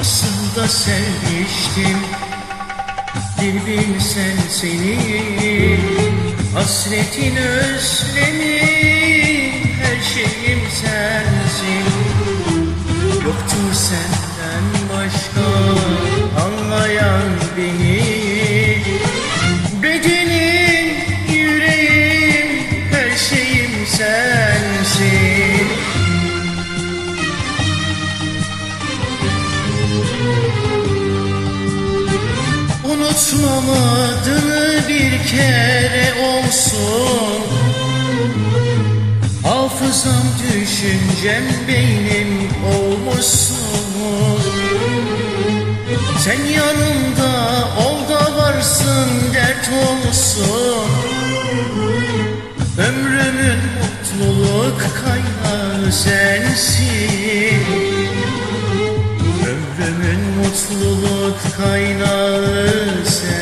Aslında sevmiştim. Bir bilsen seni. Hasretin özlemin Her şeyim sensin. Yoktur senden Unutmam adını bir kere olsun. Hafızam düşüncem beynim olmuşsun. Sen yanımda ol da varsın dert olsun. Ömrümün mutluluk kaynağı sensin mutluluk kaynağı sensin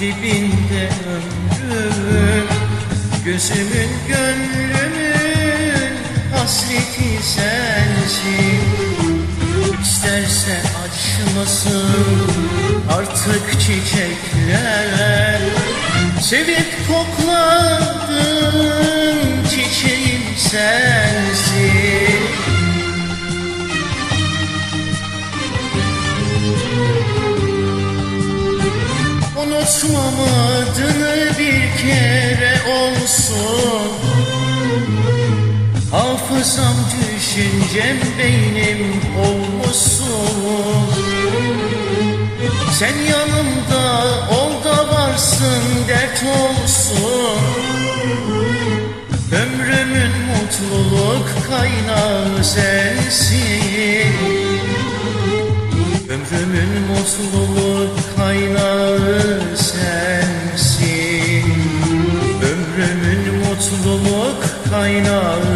dibinde ömrüm. Gözümün gönlümün hasreti sensin. İsterse açmasın artık çiçekler. Sevip kokladığım çiçeğim sensin Unutmam adını bir kere olsun. Hafızam düşüncem beynim olmuşsun. Sen yanımda ol da varsın dert olsun. Ömrümün mutluluk kaynağı sensin. Ömrümün mutluluk kaynağı sensin